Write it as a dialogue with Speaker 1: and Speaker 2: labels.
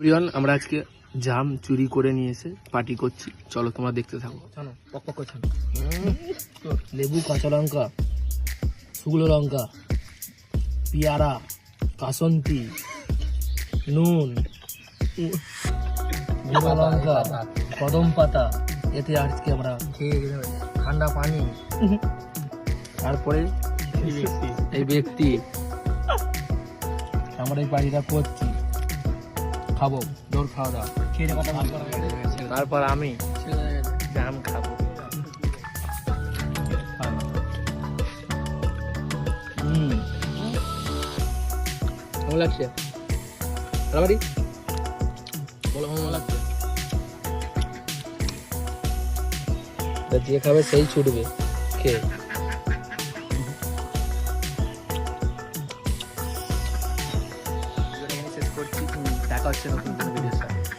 Speaker 1: প্রিয়ন, আমরা আজকে জাম চুরি করে নিয়ে এসে পার্টি করছি। চলো, তোমরা দেখতে থাকো।
Speaker 2: ছানো পক পক লেবু, কাঁচা লঙ্কা, শুকনো লঙ্কা, পেয়ারা কাসন্তি নুন লঙ্কা কদম পাতা, এতে আজকে আমরা ঠান্ডা পানি। তারপরে এই ব্যক্তি, আমরা এই পার্টিটা করছি। খাব জোর খাওয়া দাওয়া। তারপর আমি জাম খাব। কেমন লাগছে? রাবারি বলো কেমন লাগছে? যে খাবে সেই ছুটবে খেয়ে।
Speaker 1: 来到新的公司那个意思。